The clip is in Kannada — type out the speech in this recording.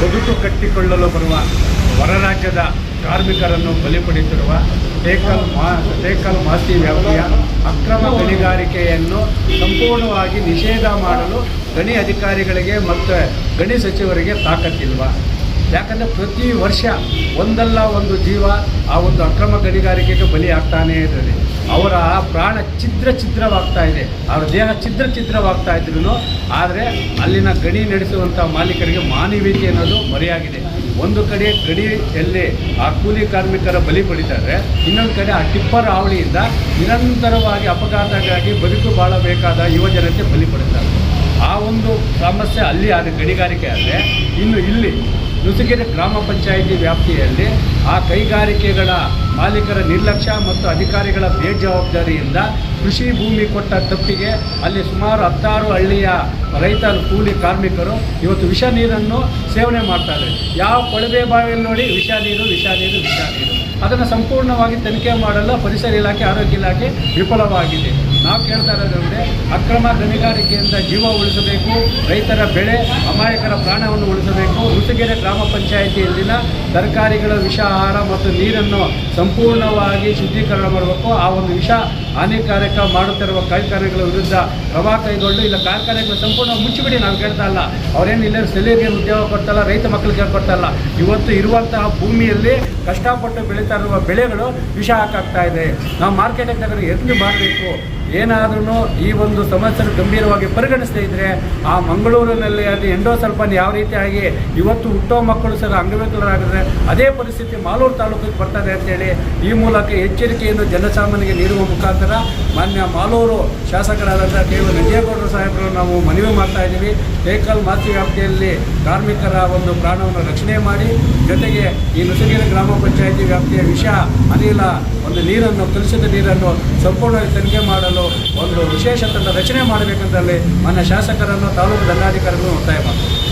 ಬದುಕು ಕಟ್ಟಿಕೊಳ್ಳಲು ಬರುವ ಹೊರರಾಜ್ಯದ ಕಾರ್ಮಿಕರನ್ನು ಬಲಿಪಡಿಸಿರುವ ಟೇಕಲ್ ಮಾ ಟೇಕಲ್ ಮಾತಿ ವ್ಯಾಪ್ತಿಯ ಅಕ್ರಮ ಗಣಿಗಾರಿಕೆಯನ್ನು ಸಂಪೂರ್ಣವಾಗಿ ನಿಷೇಧ ಮಾಡಲು ಗಣಿ ಅಧಿಕಾರಿಗಳಿಗೆ ಮತ್ತು ಗಣಿ ಸಚಿವರಿಗೆ ತಾಕತ್ತಿಲ್ವ? ಯಾಕಂದರೆ ಪ್ರತಿ ವರ್ಷ ಒಂದಲ್ಲ ಒಂದು ಜೀವ ಆ ಒಂದು ಅಕ್ರಮ ಗಣಿಗಾರಿಕೆಗೆ ಬಲಿ ಆಗ್ತಾನೇ ಇದ್ದಾರೆ. ಅವರ ಪ್ರಾಣ ಛಿದ್ರ ಛಿದ್ರವಾಗ್ತಾ ಇದೆ. ಅವರ ದೇಹ ಛಿದ್ರ ಛಿದ್ರವಾಗ್ತಾ ಇದ್ರು ಆದರೆ ಅಲ್ಲಿನ ಗಣಿ ನಡೆಸುವಂಥ ಮಾಲೀಕರಿಗೆ ಮಾನವೀಯತೆ ಅನ್ನೋದು ಮರೆಯಾಗಿದೆ. ಒಂದು ಕಡೆ ಗಡಿಯಲ್ಲಿ ಆ ಕೂಲಿ ಕಾರ್ಮಿಕರ ಬಲಿ ಪಡಿತಾರೆ, ಇನ್ನೊಂದು ಕಡೆ ಆ ಟಿಪ್ಪರ್ ಹಾವಳಿಯಿಂದ ನಿರಂತರವಾಗಿ ಅಪಘಾತಕ್ಕಾಗಿ ಬದುಕು ಬಾಳಬೇಕಾದ ಯುವ ಜನತೆ ಬಲಿ ಪಡಿತಾರೆ ಆ ಒಂದು ಸಮಸ್ಯೆ ಅಲ್ಲಿ ಆದ ಗಣಿಗಾರಿಕೆ ಆದರೆ, ಇನ್ನು ಇಲ್ಲಿ ನುಸುಗೆರೆ ಗ್ರಾಮ ಪಂಚಾಯಿತಿ ವ್ಯಾಪ್ತಿಯಲ್ಲಿ ಆ ಕೈಗಾರಿಕೆಗಳ ಮಾಲೀಕರ ನಿರ್ಲಕ್ಷ್ಯ ಮತ್ತು ಅಧಿಕಾರಿಗಳ ಬೇಜವಾಬ್ದಾರಿಯಿಂದ ಕೃಷಿ ಭೂಮಿ ಕೊಟ್ಟ ತಪ್ಪಿಗೆ ಅಲ್ಲಿ ಸುಮಾರು ಹತ್ತಾರು ಹಳ್ಳಿಯ ರೈತ ಕೂಲಿ ಕಾರ್ಮಿಕರು ಇವತ್ತು ವಿಷ ನೀರನ್ನು ಸೇವನೆ ಮಾಡ್ತಾರೆ ಯಾವ ಕೊಳವೆ ಬಾವಿಯಲ್ಲಿ ನೋಡಿ ವಿಷ ನೀರು ವಿಷ ನೀರು ವಿಷ ನೀರು. ಅದನ್ನು ಸಂಪೂರ್ಣವಾಗಿ ತನಿಖೆ ಮಾಡಲು ಪರಿಸರ ಇಲಾಖೆ, ಆರೋಗ್ಯ ಇಲಾಖೆ ವಿಫಲವಾಗಿದೆ. ನಾವು ಕೇಳ್ತಾ ಇರೋದಂದರೆ ಅಕ್ರಮ ಗಣಿಗಾರಿಕೆಯಿಂದ ಜೀವ ಉಳಿಸಬೇಕು, ರೈತರ ಬೆಳೆ ಅಮಾಯಕರ ಪ್ರಾಣವನ್ನು ಉಳಿಸಬೇಕು ಋತುಗೆರೆ ಗ್ರಾಮ ಪಂಚಾಯಿತಿಯಲ್ಲಿನ ತರಕಾರಿಗಳ ವಿಷ, ಆಹಾರ ಮತ್ತು ನೀರನ್ನು ಸಂಪೂರ್ಣವಾಗಿ ಶುದ್ಧೀಕರಣ ಮಾಡಬೇಕು. ಆ ಒಂದು ವಿಷ ಹಾನಿಕಾರಕ ಮಾಡುತ್ತಿರುವ ಕಾರ್ಖಾನೆಗಳ ವಿರುದ್ಧ ಕ್ರಮ ಕೈಗೊಂಡು ಇಲ್ಲ ಕಾರ್ಖಾನೆಗಳು ಸಂಪೂರ್ಣ ಮುಚ್ಚಿಬಿಡಿ ನಾವು ಕೇಳ್ತಾ ಇಲ್ಲ. ಅವರೇನು ಇಲ್ಲ ಸೆಲೆಗೆ ಉದ್ಯೋಗ ಕೊಡ್ತಲ್ಲ, ರೈತ ಮಕ್ಕಳಿಗೆ ಕೊಡ್ತಲ್ಲ. ಇವತ್ತು ಇರುವಂತಹ ಭೂಮಿಯಲ್ಲಿ ಕಷ್ಟಪಟ್ಟು ಬೆಳೀತಾ ಇರುವ ಬೆಳೆಗಳು ವಿಷ ಹಾಕಾಗ್ತಾ ಇದೆ. ನಾವು ಮಾರ್ಕೆಟಿಗೆ ತಗೊಂಡು ಎದ್ದು ಮಾಡಬೇಕು ಏನಾದ್ರೂ ಈ ಒಂದು ಸಮಸ್ಯೆಯನ್ನು ಗಂಭೀರವಾಗಿ ಪರಿಗಣಿಸದೇ ಇದ್ದರೆ ಆ ಮಂಗಳೂರಿನಲ್ಲಿ ಅದು ಎಂಡೋಸಲ್ಫನ್ ಯಾವ ರೀತಿಯಾಗಿ ಇವತ್ತು ಹುಟ್ಟೋ ಮಕ್ಕಳು ಸಹ ಅಂಗವಿಕಲರಾಗಿದ್ರೆ ಅದೇ ಪರಿಸ್ಥಿತಿ ಮಾಲೂರು ತಾಲೂಕಿಗೆ ಬರ್ತದೆ ಅಂತೇಳಿ ಈ ಮೂಲಕ ಎಚ್ಚರಿಕೆಯನ್ನು ಜನಸಾಮಾನ್ಯರಿಗೆ ನೀಡುವ ಮುಖಾಂತರ ಮಾನ್ಯ ಮಾಲೂರು ಶಾಸಕರಾದಂಥ ಕೆ ವಿ ನಂಜೇಗೌಡರು ಸಾಹೇಬರು ನಾವು ಮನವಿ ಮಾಡ್ತಾ ಇದ್ದೀವಿ. ಏಕಲ್ ಮಾತಿ ವ್ಯಾಪ್ತಿಯಲ್ಲಿ ಕಾರ್ಮಿಕರ ಒಂದು ಪ್ರಾಣವನ್ನು ರಕ್ಷಣೆ ಮಾಡಿ, ಜೊತೆಗೆ ಈ ನುಸಗಿರಿ ಗ್ರಾಮ ಪಂಚಾಯಿತಿ ವ್ಯಾಪ್ತಿಯ ವಿಷ, ಅನಿಲ, ಒಂದು ನೀರನ್ನು, ಕಲುಷಿತ ನೀರನ್ನು ಸಂಪೂರ್ಣವಾಗಿ ತನಿಖೆ ಮಾಡಲು ಒಂದು ವಿಶೇಷ ತಂಡ ರಚನೆ ಮಾಡಬೇಕಂತಲ್ಲಿ ಮಾನ್ಯ ಶಾಸಕರನ್ನು, ತಾಲೂಕು ದಂಡಾಧಿಕಾರಿಗಳನ್ನು ಒತ್ತಾಯ ಮಾಡ್ತಾರೆ